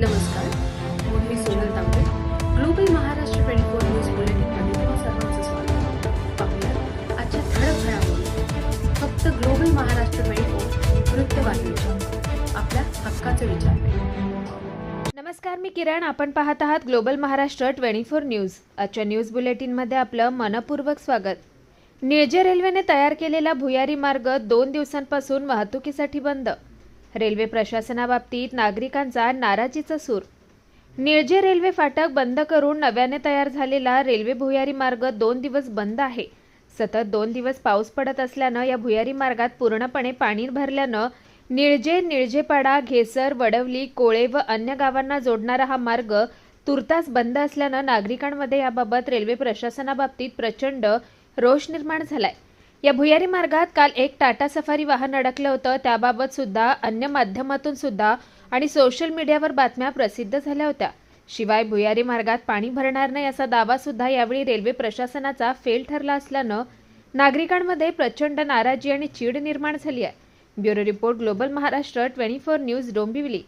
नमस्कार मी Sonal Tambe global Maharashtra twenty four news बुलेटिनमध्ये तुम्हा सर्वांचं स्वागत. पाहूया आजच्या ठळक घडामोडी. फक्त ग्लोबल महाराष्ट्र ट्वेंटी फोर वृत्तवाहिनीच्या आपल्या हक्काचे विचार. नमस्कार मी किरण. आपण पाहत आहात global Maharashtra twenty four news आजच्या न्यूज बुलेटिनमध्ये आपलं मनपूर्वक स्वागत. निळजे रेल्वेने तयार केलेला भुयारी मार्ग दोन दिवसांपासून वाहतुकीसाठी बंद. रेल्वे प्रशासनाबाबतीत नागरिकांचा नाराजीचा सूर. निळजे रेल्वे फाटक बंद करून नव्याने तयार झालेला रेल्वे भुयारी मार्ग दोन दिवस बंद आहे. सतत दोन दिवस पाऊस पडत असल्यानं या भुयारी मार्गात पूर्णपणे पाणी भरल्यानं निळजे निळजेपाडा घेसर वडवली कोळे व अन्य गावांना जोडणारा हा मार्ग तुर्तास बंद असल्यानं नागरिकांमध्ये याबाबत रेल्वे प्रशासनाबाबतीत प्रचंड रोष निर्माण झालाय. या भुयारी मार्गात काल एक टाटा सफारी वाहन अडकलं होतं. त्याबाबत सुद्धा अन्य माध्यमातून सुद्धा आणि सोशल मीडियावर बातम्या प्रसिद्ध झाल्या होत्या. शिवाय भुयारी मार्गात पाणी भरणार नाही असा दावा सुद्धा यावेळी रेल्वे प्रशासनाचा फेल ठरला असल्यानं नागरिकांमध्ये प्रचंड नाराजी आणि चीड निर्माण झाली आहे. Bureau report global Maharashtra twenty four news Dombivli.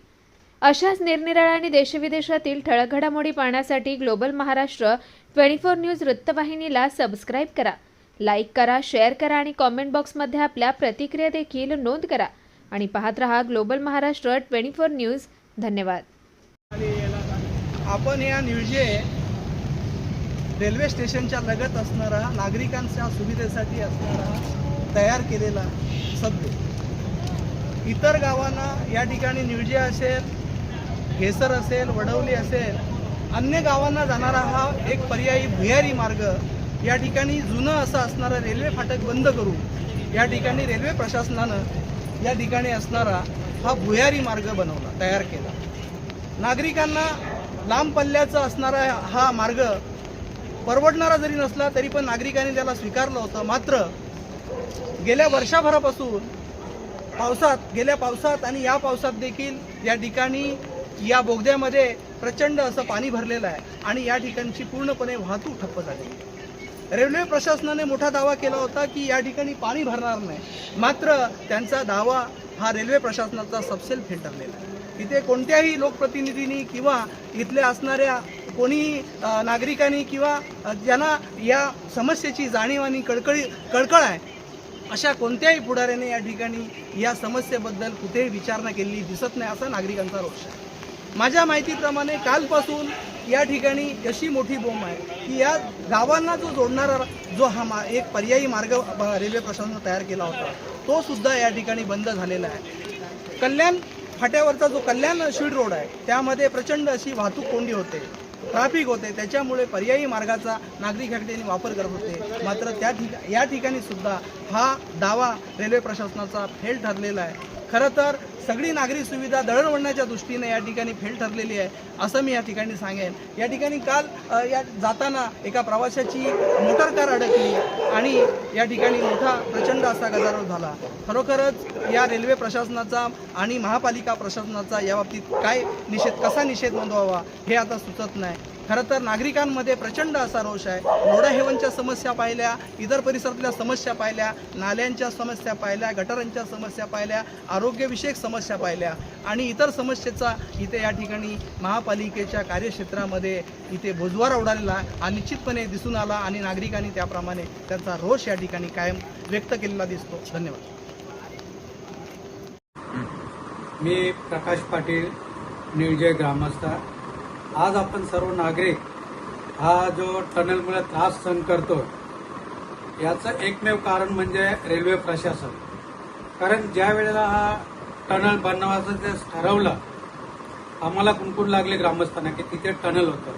अशाच निरनिराळ्या आणि देशविदेशातील ठळक घडामोडी पाहण्यासाठी global Maharashtra twenty four news वृत्तवाहिनीला सबस्क्राईब करा. लाईक करा शेअर करा आणि कॉमेंट बॉक्समध्ये आपल्या प्रतिक्रिया देखील नोंद करा. आणि पाहत रहा global Maharashtra twenty four news. धन्यवाद. आपण या न्यूजे रेल्वे स्टेशनच्या लगत असणारा नागरिकांच्या सुविधेसाठी असणारा तयार केलेला सभ्य इतर गावांना या ठिकाणी न्यूजे असेल घेसर असेल वडवली असेल अन्य गावांना जाणारा हा एक पर्यायी भुयारी मार्ग या ठिकाणी जुनं असं असणारं रेल्वे फाटक बंद करू या ठिकाणी रेल्वे प्रशासनानं या ठिकाणी असणारा हा भुयारी मार्ग बनवला तयार केला. नागरिकांना लांब पल्ल्याचा असणारा हा मार्ग परवडणारा जरी नसला तरी पण नागरिकांनी त्याला स्वीकारलं होतं. मात्र गेल्या वर्षभरापासून पावसात गेल्या पावसात आणि या पावसात देखील या ठिकाणी या बोगद्यामध्ये प्रचंड असं पाणी भरलेलं आहे आणि या ठिकाणची पूर्णपणे वाहतूक ठप्प झाली. रेल्वे प्रशासनाने मोठा दावा केला होता की या ठिकाणी पाणी भरणार नाही. मात्र त्यांचा दावा हा रेल्वे प्रशासनाचा सबसेल फेटरलेला आहे. इथे कोणत्याही लोकप्रतिनिधींनी किंवा इथल्या असणाऱ्या कोणी नागरिकांनी किंवा ज्यांना या समस्येची जाणीव आणि कळकळी कळकळ आहे अशा कोणत्याही पुढाऱ्याने या ठिकाणी या समस्येबद्दल कुठेही विचारणा केलेली दिसत नाही असा नागरिकांचा रोष आहे. माझ्या माहितीप्रमाणे कालपासून या ठिकाणी अशी मोठी बोंब आहे की या गावांना जो जोडणारा जो हा मा एक पर्यायी मार्ग रेल्वे प्रशासनानं तयार केला होता तो सुद्धा या ठिकाणी बंद झालेला आहे. कल्याण फाट्यावरचा जो कल्याण शीड रोड आहे त्यामध्ये प्रचंड अशी वाहतूक कोंडी होते ट्रॅफिक होते त्याच्यामुळे पर्यायी मार्गाचा नागरिक या वापर करत होते. मात्र त्या ठिका या ठिकाणी सुद्धा हा दावा रेल्वे प्रशासनाचा फेल ठरलेला आहे. खरं तर सगळी नागरी सुविधा दळणवळणाच्या दृष्टीने या ठिकाणी फेल ठरलेली आहे असं मी या ठिकाणी सांगेन. या ठिकाणी काल या जाताना एका प्रवाशाची मोटर कार अडकली आणि या ठिकाणी मोठा प्रचंड असा गदारोळ झाला. खरोखरच या रेल्वे प्रशासनाचा आणि महापालिका प्रशासनाचा याबाबतीत काय निषेध कसा निषेध नोंदवावा हे आता सुचत नाही. खरं तर नागरिकांमध्ये प्रचंड असा रोष आहे. मोडा हेवनच्या समस्या पाहिल्या इतर परिसरातल्या समस्या पाहिल्या नाल्यांच्या समस्या पाहिल्या गटारांच्या समस्या पाहिल्या आरोग्यविषयक समस्या पाहिल्या आणि इतर समस्येचा इथे या ठिकाणी महापालिकेच्या कार्यक्षेत्रामध्ये इथे बोजवारा उडालेला हा निश्चितपणे दिसून आला आणि नागरिकांनी त्याप्रमाणे त्यांचा रोष या ठिकाणी कायम व्यक्त केलेला दिसतो. धन्यवाद. मी प्रकाश पाटील निर्जय ग्रामस्थ. आज आपण सर्व नागरिक हा जो टनेलमुळे त्रास सहन करतो याचं एकमेव कारण म्हणजे रेल्वे प्रशासन. कारण ज्या वेळेला हा टनल बनवायचं ते ठरवलं आम्हाला कुणकुण लागले ग्रामस्थांना की तिथे टनल होतं.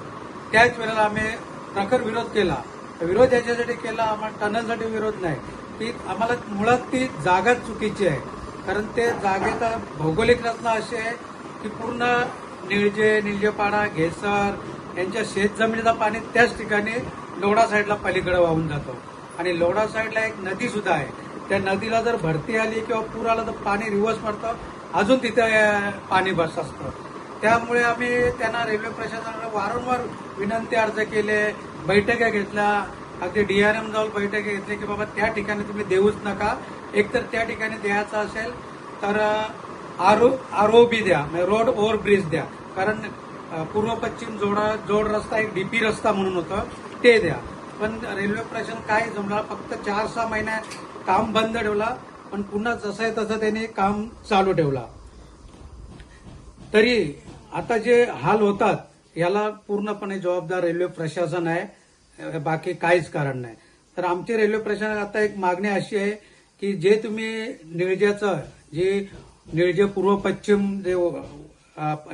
त्याच वेळेला आम्ही प्रखर विरोध केला. विरोध याच्यासाठी केला आम्हाला टनलसाठी विरोध नाही. की आम्हाला मुळात ती जागाच चुकीची आहे. कारण ते जागेचा भौगोलिक रचना अशी आहे की पूर्ण निळजे निळजेपाडा घेसर यांच्या शेत जमिनीचं पाणी त्याच ठिकाणी लोढा साईडला पलीकडे वाहून जातो. आणि लोढा साईडला एक नदी सुद्धा आहे. त्या नदीला जर भरती आली किंवा पूर आला तर पाणी रिव्हर्स मारतं. अजून तिथे पाणी बस असतं. त्यामुळे आम्ही त्यांना रेल्वे प्रशासनाला वारंवार विनंती अर्ज केले बैठका घेतल्या. अगदी डीआरएम जाऊन बैठक घेतली की बाबा त्या ठिकाणी तुम्ही देऊच नका. एकतर त्या ठिकाणी द्यायचं असेल तर आरो आरओबी द्या म्हणजे रोड ओव्हर ब्रिज द्या. कारण पूर्व पश्चिम जोडा जोड रस्ता एक डीपी रस्ता म्हणून होतं ते द्या. पण रेल्वे प्रशासन काय जमणार फक्त चार सहा महिने काम बंद ठेवला पण पुन्हा जसं आहे तसं त्यांनी काम चालू ठेवला. तरी आता जे हाल होतात याला पूर्णपणे जबाबदार रेल्वे प्रशासन आहे बाकी काहीच कारण नाही. तर आमची रेल्वे प्रशासन आता एक मागणी अशी आहे की जे तुम्ही निळजेचं जे म्हणजे निळजे पूर्व पश्चिम जे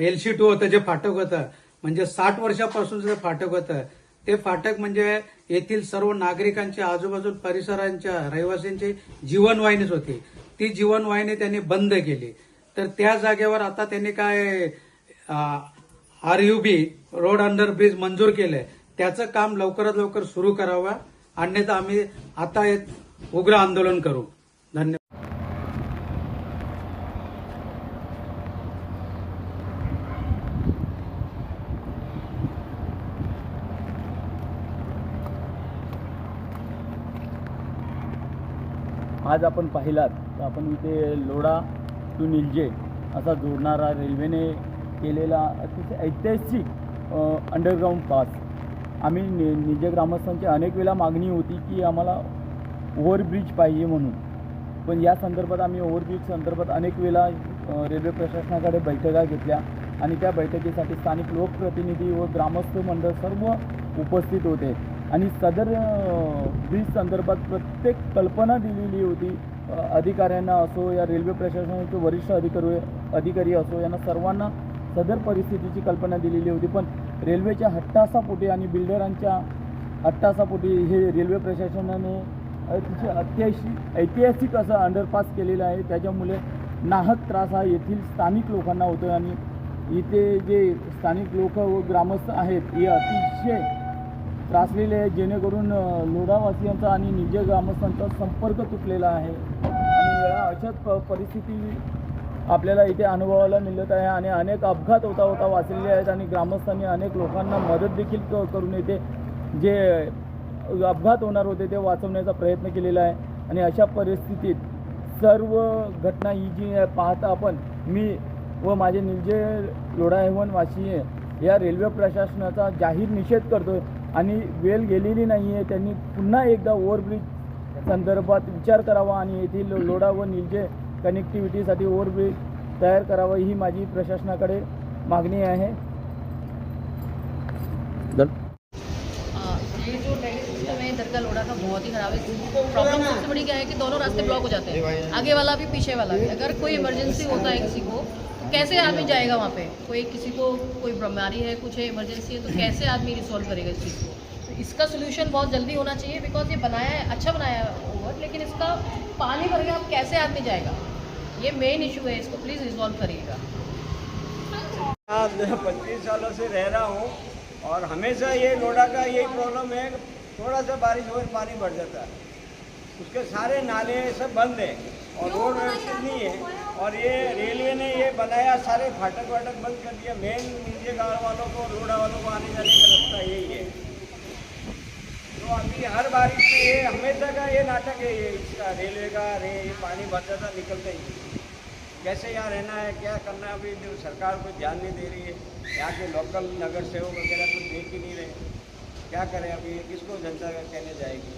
एल सी टू होतं जे फाटक होतं म्हणजे साठ वर्षापासून जे फाटक होतं ते फाटक म्हणजे येथील सर्व नागरिकांच्या आजूबाजू परिसरांच्या रहिवासींची जीवनवाहिनीच होती. ती जीवनवाहिनी त्यांनी बंद केली. तर त्या जागेवर आता त्यांनी काय R U B road under bridge मंजूर केलंय. त्याचं काम लवकरात लवकर सुरू करावं. अन्यथा आम्ही आता एक उग्र आंदोलन करू धन्यवाद आज आपण पाहिलात तर आपण इथे लोढा टू निलजे असा जोडणारा रेल्वेने केलेला अतिशय ऐतिहासिक अंडरग्राऊंड पास आम्ही नि निलजे ग्रामस्थांची अनेक वेळा मागणी होती की आम्हाला ओव्हरब्रिज पाहिजे म्हणून. पण या संदर्भात आम्ही ओव्हरब्रिज संदर्भात अनेक वेळा रेल्वे प्रशासनाकडे बैठका घेतल्या आणि त्या बैठकीसाठी स्थानिक लोकप्रतिनिधी व ग्रामस्थ मंडळ सर्व उपस्थित होते. आणि सदर अ, ब्रिज संदर्भात प्रत्येक कल्पना दिलेली होती. अधिकाऱ्यांना असो या रेल्वे प्रशासनाचे वरिष्ठ अधिकारी अधिकारी असो यांना सर्वांना सदर परिस्थितीची कल्पना दिलेली होती. पण रेल्वेच्या हट्टासापोटी आणि बिल्डरांच्या हट्टासापोटी हे रेल्वे प्रशासनाने अतिशय अत्याशी ऐतिहासिक असं अंडरपास केलेलं आहे. त्याच्यामुळे नाहक त्रास हा येथील स्थानिक लोकांना होतो आणि इथे जे स्थानिक लोक व ग्रामस्थ आहेत हे अतिशय त्रासलेले आहे जेणेकरून अ, लोढावासियांचा आणि निजे ग्रामस्थांचा संपर्क तुटलेला आहे. आणि अशाच प परिस्थिती आपल्याला इथे अनुभवायला मिळत आहे आणि अनेक अपघात होता होता वाचलेले आहेत आणि ग्रामस्थांनी अनेक लोकांना मदत देखील क करून येते जे अपघात होणार होते ते वाचवण्याचा प्रयत्न केलेला आहे. आणि अशा परिस्थितीत सर्व घटना ही जी पाहता आपण मी व माझे निर्जय लोढाहेवन वाशी या रेल्वे प्रशासनाचा जाहीर निषेध करतो आणि वेळ गेलेली नाही आहे त्यांनी पुन्हा एकदा ओव्हरब्रिज संदर्भात विचार करावा आणि येथील लोढा व निलजे कनेक्टिव्हिटीसाठी ओव्हरब्रिज तयार करावा ही माझी प्रशासनाकडे मागणी आहे. हाँ, ये जो ड्रेनेज सिस्टम है इधर का लोड़ा का बहुत ही खराब है। प्रॉब्लम सबसे बड़ी क्या है कि दोनों रास्ते ब्लॉक हो जाते हैं। आगे वाला भी पीछे वाला भी। अगर कोई इमरजेंसी होता है किसी को कैसे आदमी जाएगा वहाँ पे? कोई किसी को कोई बीमारी है, कुछ है इमरजेंसी है तो कैसे आदमी रिसॉल्व करेगा इस चीज़ को? तो इसका सोल्यूशन बहुत जल्दी होना चाहिए बिकॉज़ ये बनाया है अच्छा बनाया है ओवर लेकिन इसका पानी भर गया अब कैसे आदमी जाएगा? ये मेन इशू है, इसको प्लीज़ रिजॉल्व करिएगा। पच्चीस सालों से रह रहा हूँ और हमेशा ये लोडा का यही प्रॉब्लम है थोड़ा सा बारिश हो, पानी बढ़ जाता है। उसके सारे नाले सब बंद है। और रोड व्यवस्थित नहीं है। और ये रेलवे ने ये बनाया, सारे फाटक वाटक बंद कर दिया। मेन नीचे गाँव वालों को, रोडा वालों को आने जाने का रास्ता यही है। तो अभी हर बारिश में ये हमेशा का ये नाटक है, ये इसका रेलवे का, रे, ये पानी भर जाता निकलता ही कैसे यहाँ रहना है, क्या करना है, अभी जो सरकार को ध्यान नहीं दे रही है। यहाँ के लोकल नगर सेवक वगैरह कुछ देख ही नहीं रहे। क्या करें अभी किसको जनता कहने जाएगी?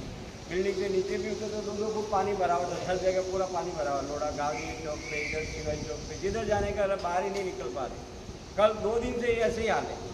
बिल्डिंग के नीचे भी उतरे तो तुम लोग फुट पानी भरा हुआ था हर जगह पूरा पानी भरा हुआ लोड़ा गांधी चौक पे इधर शिवाजी चौक पे जिधर जाने का बाहर ही नहीं निकल पा रहे कल दो दिन से ऐसे ही हाल है।